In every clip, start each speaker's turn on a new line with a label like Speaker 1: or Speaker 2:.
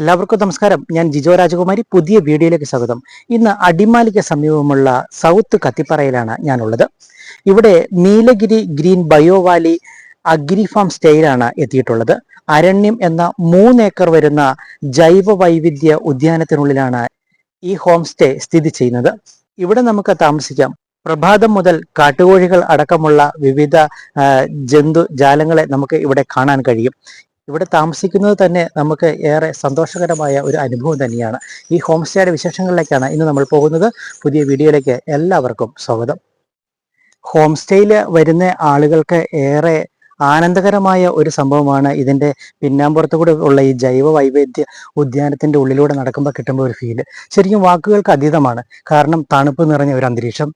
Speaker 1: എല്ലാവർക്കും നമസ്കാരം. ഞാൻ ജിജോ രാജകുമാരി. പുതിയ വീഡിയോയിലേക്ക് സ്വാഗതം. ഇന്ന് അടിമാലിക്ക് സമീപമുള്ള സൗത്ത് കത്തിപ്പറയിലാണ് ഞാനുള്ളത്. ഇവിടെ Nilgiri green bio valley agri farm സ്റ്റേയിലാണ് എത്തിയിട്ടുള്ളത്. അരണ്യം എന്ന മൂന്ന് ഏക്കർ വരുന്ന ജൈവ വൈവിധ്യ ഉദ്യാനത്തിനുള്ളിലാണ് ഈ ഹോം സ്റ്റേ സ്ഥിതി ചെയ്യുന്നത്. ഇവിടെ നമുക്ക് താമസിക്കാം. പ്രഭാതം മുതൽ കാട്ടുകോഴികൾ അടക്കമുള്ള വിവിധ ജന്തു ജാലങ്ങളെ നമുക്ക് ഇവിടെ കാണാൻ കഴിയും. ഇവിടെ താമസിക്കുന്നത് തന്നെ നമുക്ക് ഏറെ സന്തോഷകരമായ ഒരു അനുഭവം തന്നെയാണ്. ഈ ഹോം സ്റ്റേയുടെ വിശേഷങ്ങളിലേക്കാണ് ഇന്ന് നമ്മൾ പോകുന്നത്. പുതിയ വീഡിയോയിലേക്ക് എല്ലാവർക്കും സ്വാഗതം. ഹോം സ്റ്റേയിൽ വരുന്ന ആളുകൾക്ക് ഏറെ ആനന്ദകരമായ ഒരു സംഭവമാണ് ഇതിന്റെ പിന്നാമ്പുറത്ത് കൂടെ ഉള്ള ഈ ജൈവ വൈവിധ്യ ഉദ്യാനത്തിന്റെ ഉള്ളിലൂടെ നടക്കുമ്പോൾ കിട്ടുമ്പോൾ ഒരു ഫീൽ ശരിക്കും വാക്കുകൾക്ക് അതീതമാണ്. കാരണം തണുപ്പ് നിറഞ്ഞ ഒരു അന്തരീക്ഷം.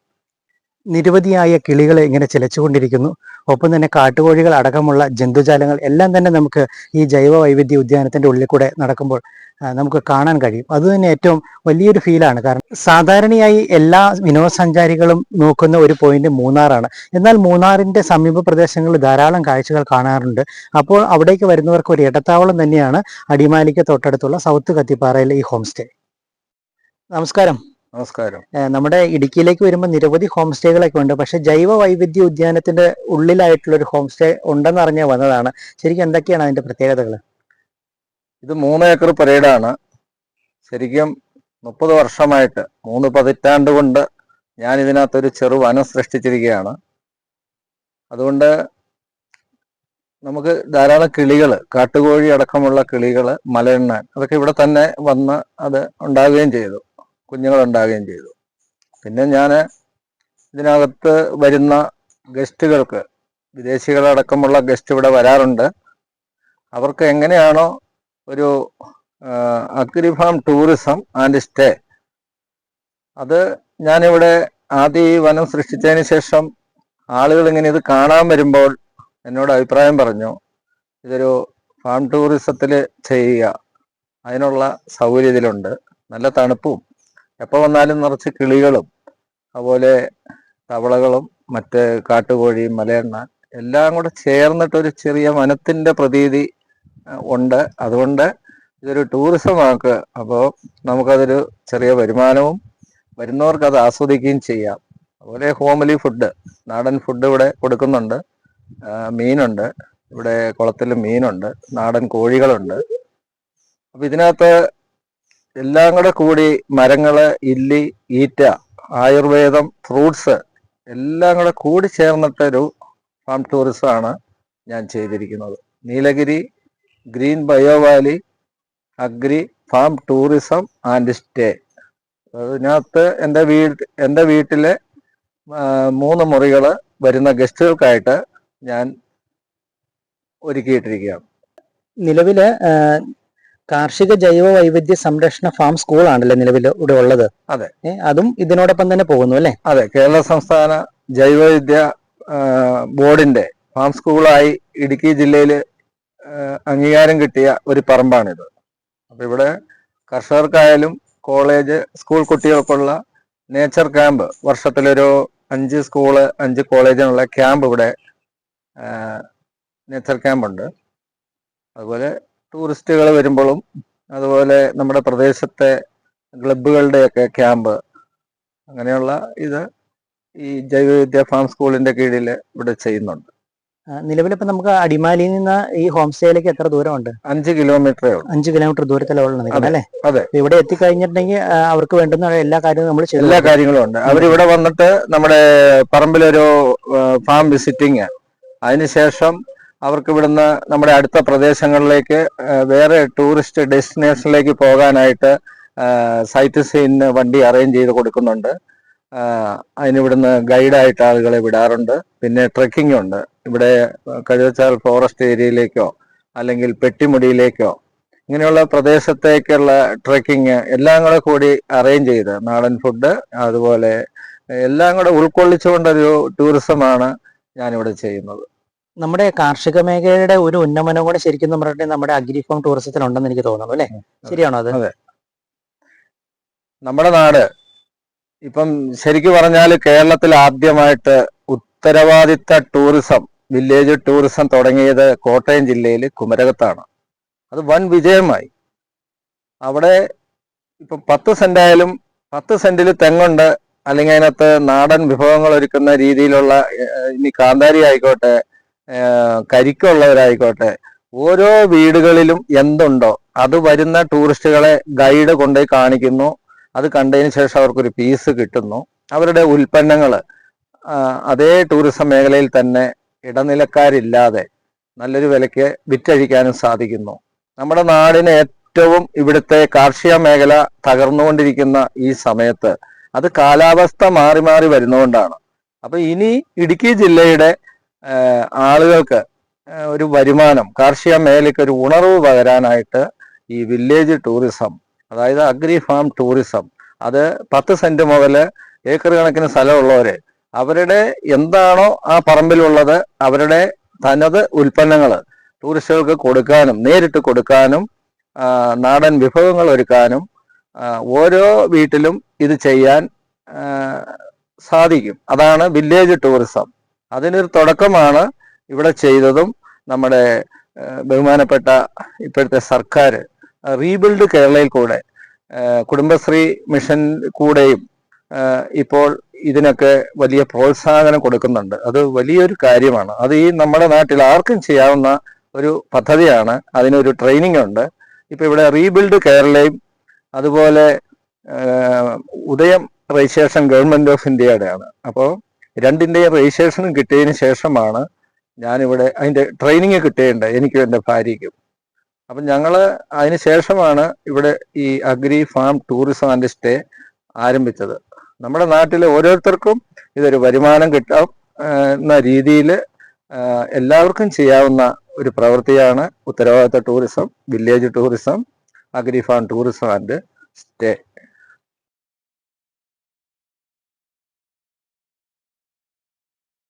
Speaker 1: നിരവധിയായ കിളികളെ ഇങ്ങനെ ചിലച്ചുകൊണ്ടിരിക്കുന്നു. ഒപ്പം തന്നെ കാട്ടുകോഴികൾ അടക്കമുള്ള ജന്തുജാലങ്ങൾ എല്ലാം തന്നെ നമുക്ക് ഈ ജൈവ വൈവിധ്യ ഉദ്യാനത്തിന്റെ ഉള്ളിൽ കൂടെ നടക്കുമ്പോൾ നമുക്ക് കാണാൻ കഴിയും. അത് തന്നെ ഏറ്റവും വലിയൊരു ഫീലാണ് കാരണം സാധാരണയായി എല്ലാ വിനോദസഞ്ചാരികളും നോക്കുന്ന ഒരു പോയിന്റ് മൂന്നാറാണ്. എന്നാൽ മൂന്നാറിന്റെ സമീപ പ്രദേശങ്ങളിൽ ധാരാളം കാഴ്ചകൾ കാണാറുണ്ട്. അപ്പോൾ അവിടേക്ക് വരുന്നവർക്ക് ഒരു ഇടത്താവളം തന്നെയാണ് അടിമാലിക്ക് തൊട്ടടുത്തുള്ള സൗത്ത് കത്തിപ്പാറയിലെ ഈ ഹോം സ്റ്റേ നമസ്കാരം.
Speaker 2: നമസ്കാരം.
Speaker 1: നമ്മുടെ ഇടുക്കിയിലേക്ക് വരുമ്പോൾ നിരവധി ഹോം സ്റ്റേകളൊക്കെ ഉണ്ട്. പക്ഷെ ജൈവ വൈവിധ്യ ഉദ്യാനത്തിന്റെ ഉള്ളിലായിട്ടുള്ള ഒരു ഹോം സ്റ്റേ ഉണ്ടെന്ന് അറിഞ്ഞ വന്നതാണ്. ശരിക്കും എന്തൊക്കെയാണ് അതിന്റെ പ്രത്യേകതകൾ
Speaker 2: ഇത് മൂന്ന് ഏക്കർ പരേഡാണ്. ശരിക്കും മുപ്പത് വർഷമായിട്ട് മൂന്ന് പതിറ്റാണ്ട് കൊണ്ട് ഞാൻ ഇതിനകത്തൊരു ചെറു വനം സൃഷ്ടിച്ചിരിക്കുകയാണ്. അതുകൊണ്ട് നമുക്ക് ധാരാളം കിളികൾ കാട്ടുകോഴി അടക്കമുള്ള കിളികൾ മലയെണ്ണാൻ അതൊക്കെ ഇവിടെ തന്നെ വന്ന് അത് ഉണ്ടാകുകയും ചെയ്തു. കുഞ്ഞുങ്ങൾ ഉണ്ടാകുകയും ചെയ്തു. പിന്നെ ഞാൻ ഇതിനകത്ത് വരുന്ന ഗസ്റ്റുകൾക്ക് വിദേശികളടക്കമുള്ള ഗസ്റ്റ് ഇവിടെ വരാറുണ്ട്. അവർക്ക് എങ്ങനെയാണോ ഒരു അഗ്രിഫാം ടൂറിസം ആൻഡ് സ്റ്റേ. അത് ഞാനിവിടെ ആദ്യം ഈ വനം സൃഷ്ടിച്ചതിന് ശേഷം ആളുകൾ ഇങ്ങനെ ഇത് കാണാൻ വരുമ്പോൾ എന്നോട് അഭിപ്രായം പറഞ്ഞു ഇതൊരു ഫാം ടൂറിസത്തിൽ ചെയ്യുക. അതിനുള്ള സൗകര്യം ഇതിലുണ്ട് നല്ല തണുപ്പും എപ്പോൾ വന്നാലും നിറച്ച് കിളികളും അതുപോലെ തവളകളും മറ്റ് കാട്ടുകോഴിയും മലയെണ്ണ എല്ലാം കൂടെ ചേർന്നിട്ടൊരു ചെറിയ വനത്തിന്റെ പ്രതീതി ഉണ്ട്. അതുകൊണ്ട് ഇതൊരു ടൂറിസം ആക്കുക അപ്പോൾ നമുക്കതൊരു ചെറിയ വരുമാനവും വരുന്നവർക്ക് അത് ആസ്വദിക്കുകയും ചെയ്യാം. അതുപോലെ ഹോംലി ഫുഡ് നാടൻ ഫുഡ് ഇവിടെ കൊടുക്കുന്നുണ്ട്. മീനുണ്ട്. ഇവിടെ കുളത്തിൽ മീനുണ്ട്. നാടൻ കോഴികളുണ്ട്. അപ്പൊ ഇതിനകത്ത് എല്ലാം കൂടെ കൂടി മരങ്ങൾ ഇല്ലി ഈറ്റ ആയുർവേദം ഫ്രൂട്ട്സ് എല്ലാം കൂടെ കൂടി ചേർന്നിട്ടൊരു ഫാം ആണ് ഞാൻ ചെയ്തിരിക്കുന്നത്. Nilgiri green bio valley agri farm tourism and stay അതിനകത്ത് എന്റെ വീട് എന്റെ വീട്ടിലെ മൂന്ന് മുറികൾ വരുന്ന ഗസ്റ്റുകൾക്കായിട്ട് ഞാൻ ഒരുക്കിയിട്ടിരിക്കുകയാണ്.
Speaker 1: നിലവിൽ ഏഹ്, കാർഷിക ജൈവ വൈവിധ്യ സംരക്ഷണ ഫാം സ്കൂളാണല്ലേ നിലവിൽ ഇവിടെ ഉള്ളത്?
Speaker 2: അതെ.
Speaker 1: അതും ഇതിനോടൊപ്പം തന്നെ പോകുന്നു അല്ലേ?
Speaker 2: അതെ കേരള സംസ്ഥാന ജൈവവിദ്യ ബോർഡിന്റെ ഫാം സ്കൂളായി ഇടുക്കി ജില്ലയിൽ അംഗീകാരം കിട്ടിയ ഒരു പറമ്പാണിത്. അപ്പൊ ഇവിടെ കർഷകർക്കായാലും കോളേജ് സ്കൂൾ കുട്ടികൾക്കുള്ള നേച്ചർ ക്യാമ്പ് വർഷത്തിലൊരു അഞ്ച് സ്കൂൾ അഞ്ച് കോളേജിനുള്ള ക്യാമ്പ് ഇവിടെ നേച്ചർ ക്യാമ്പ് ഉണ്ട്. അതുപോലെ ടൂറിസ്റ്റുകൾ വരുമ്പോഴും അതുപോലെ നമ്മുടെ പ്രദേശത്തെ ക്ലബുകളുടെയൊക്കെ ക്യാമ്പ് അങ്ങനെയുള്ള ഇത് ഈ ജൈവവിദ്യ ഫാം സ്കൂളിന്റെ കീഴിൽ ഇവിടെ ചെയ്യുന്നുണ്ട്.
Speaker 1: നിലവിലിപ്പോ നമുക്ക് അടിമാലിയിൽ നിന്ന് ഈ ഹോം സ്റ്റേയിലേക്ക് എത്ര ദൂരമുണ്ട്?
Speaker 2: അഞ്ച് കിലോമീറ്ററേ ഉള്ളൂ.
Speaker 1: അഞ്ച് കിലോമീറ്റർ ദൂരത്തിലാണ് അല്ലേ?
Speaker 2: അതെ.
Speaker 1: ഇവിടെ എത്തിക്കഴിഞ്ഞിട്ടുണ്ടെങ്കിൽ അവർക്ക് വേണ്ടുന്ന എല്ലാ കാര്യങ്ങളും നമ്മൾ ചെയ്യും
Speaker 2: എല്ലാ കാര്യങ്ങളും ഉണ്ട്. അവരിവിടെ വന്നിട്ട് നമ്മുടെ പറമ്പിലൊരു ഫാം വിസിറ്റിങ് അതിനുശേഷം അവർക്ക് ഇവിടുന്ന് നമ്മുടെ അടുത്ത പ്രദേശങ്ങളിലേക്ക് വേറെ ടൂറിസ്റ്റ് ഡെസ്റ്റിനേഷനിലേക്ക് പോകാനായിട്ട് സൈറ്റ് സീന് വണ്ടി അറേഞ്ച് ചെയ്ത് കൊടുക്കുന്നുണ്ട്. അതിനിവിടുന്ന് ഗൈഡായിട്ട് ആളുകളെ വിടാറുണ്ട്. പിന്നെ ട്രെക്കിംഗ് ഉണ്ട്. ഇവിടെ കഴിവച്ചാൽ ഫോറസ്റ്റ് ഏരിയയിലേക്കോ അല്ലെങ്കിൽ പെട്ടിമുടിയിലേക്കോ ഇങ്ങനെയുള്ള പ്രദേശത്തേക്കുള്ള ട്രെക്കിംഗ് എല്ലാം കൂടെ കൂടി അറേഞ്ച് ചെയ്ത് നാടൻ ഫുഡ് അതുപോലെ എല്ലാം കൂടെ ഉൾക്കൊള്ളിച്ചുകൊണ്ടൊരു ടൂറിസമാണ് ഞാനിവിടെ ചെയ്യുന്നത്.
Speaker 1: നമ്മുടെ കാർഷിക മേഖലയുടെ ഒരു ഉന്നമനം കൂടെ ശരിക്കും പറഞ്ഞിട്ട് നമ്മുടെ അഗ്രിഫോം ടൂറിസത്തിൽ ഉണ്ടെന്ന് എനിക്ക് തോന്നുന്നു അല്ലെ? ശരിയാണോ അത്.
Speaker 2: നമ്മുടെ നാട് ഇപ്പം ശരിക്കും പറഞ്ഞാൽ കേരളത്തിൽ ആദ്യമായിട്ട് ഉത്തരവാദിത്ത ടൂറിസം വില്ലേജ് ടൂറിസം തുടങ്ങിയത് കോട്ടയം ജില്ലയിൽ കുമരകത്താണ്. അത് വൻ വിജയമായി. അവിടെ ഇപ്പൊ പത്ത് സെന്റായാലും പത്ത് സെന്റിൽ തെങ്ങുണ്ട് അല്ലെങ്കിൽ അതിനകത്ത് നാടൻ വിഭവങ്ങൾ ഒരുക്കുന്ന രീതിയിലുള്ള ഇനി കാന്താരി ആയിക്കോട്ടെ കരിക്കുള്ളവരായിക്കോട്ടെ ഓരോ വീടുകളിലും എന്തുണ്ടോ അത് വരുന്ന ടൂറിസ്റ്റുകളെ ഗൈഡ് കൊണ്ടുപോയി കാണിക്കുന്നു. അത് കണ്ടതിന് ശേഷം അവർക്കൊരു പീസ് കിട്ടുന്നു. അവരുടെ ഉൽപ്പന്നങ്ങൾ അതേ ടൂറിസം മേഖലയിൽ തന്നെ ഇടനിലക്കാരില്ലാതെ നല്ലൊരു വിലയ്ക്ക് വിറ്റഴിക്കാനും സാധിക്കുന്നു. നമ്മുടെ നാടിന് ഏറ്റവും ഇവിടുത്തെ കാർഷിക മേഖല തകർന്നുകൊണ്ടിരിക്കുന്ന ഈ സമയത്ത് അത് കാലാവസ്ഥ മാറി മാറി വരുന്നതുകൊണ്ടാണ്. അപ്പൊ ഇനി ഇടുക്കി ജില്ലയുടെ ആളുകൾക്ക് ഒരു വരുമാനം കാർഷിക മേഖലയ്ക്ക് ഒരു ഉണർവ് പകരാനായിട്ട് ഈ വില്ലേജ് ടൂറിസം അതായത് അഗ്രി ഫാം ടൂറിസം അത് പത്ത് സെന്റ് മുതൽ ഏക്കർ കണക്കിന് സ്ഥലമുള്ളവർ അവരുടെ എന്താണോ ആ പറമ്പിലുള്ളത് അവരുടെ തനത് ഉൽപ്പന്നങ്ങൾ ടൂറിസ്റ്റുകൾക്ക് കൊടുക്കാനും നേരിട്ട് കൊടുക്കാനും നാടൻ വിഭവങ്ങൾ ഒരുക്കാനും ഓരോ വീട്ടിലും ഇത് ചെയ്യാൻ സാധിക്കും. അതാണ് വില്ലേജ് ടൂറിസം അതിനൊരു തുടക്കമാണ് ഇവിടെ ചെയ്തതും നമ്മുടെ ബഹുമാനപ്പെട്ട ഇപ്പോഴത്തെ സർക്കാർ റീബിൽഡ് കേരളയിൽ കൂടെ കുടുംബശ്രീ മിഷൻ കൂടെയും ഇപ്പോൾ ഇതിനൊക്കെ വലിയ പ്രോത്സാഹനം കൊടുക്കുന്നുണ്ട്. അത് വലിയൊരു കാര്യമാണ്. അത് ഈ നമ്മുടെ നാട്ടിൽ ആർക്കും ചെയ്യാവുന്ന ഒരു പദ്ധതിയാണ്. അതിനൊരു ട്രെയിനിങ് ഉണ്ട്. ഇപ്പൊ ഇവിടെ റീബിൽഡ് കേരളയും അതുപോലെ ഉദയം രജിസ്ട്രേഷൻ ഗവൺമെന്റ് ഓഫ് ഇന്ത്യയുടെയാണ്. അപ്പോൾ രണ്ടിന്റെയും രജിസ്ട്രേഷനും കിട്ടിയതിന് ശേഷമാണ് ഞാനിവിടെ അതിന്റെ ട്രെയിനിങ് കിട്ടിയിട്ടുണ്ട് എനിക്കും എന്റെ ഭാര്യയ്ക്കും. അപ്പം ഞങ്ങൾ അതിന് ശേഷമാണ് ഇവിടെ ഈ agri farm tourism and stay ആരംഭിച്ചത്. നമ്മുടെ നാട്ടിലെ ഓരോരുത്തർക്കും ഇതൊരു വരുമാനം കിട്ടാം എന്ന രീതിയിൽ എല്ലാവർക്കും ചെയ്യാവുന്ന ഒരു പ്രവൃത്തിയാണ് ഉത്തരവാദിത്ത tourism village tourism agri farm tourism and stay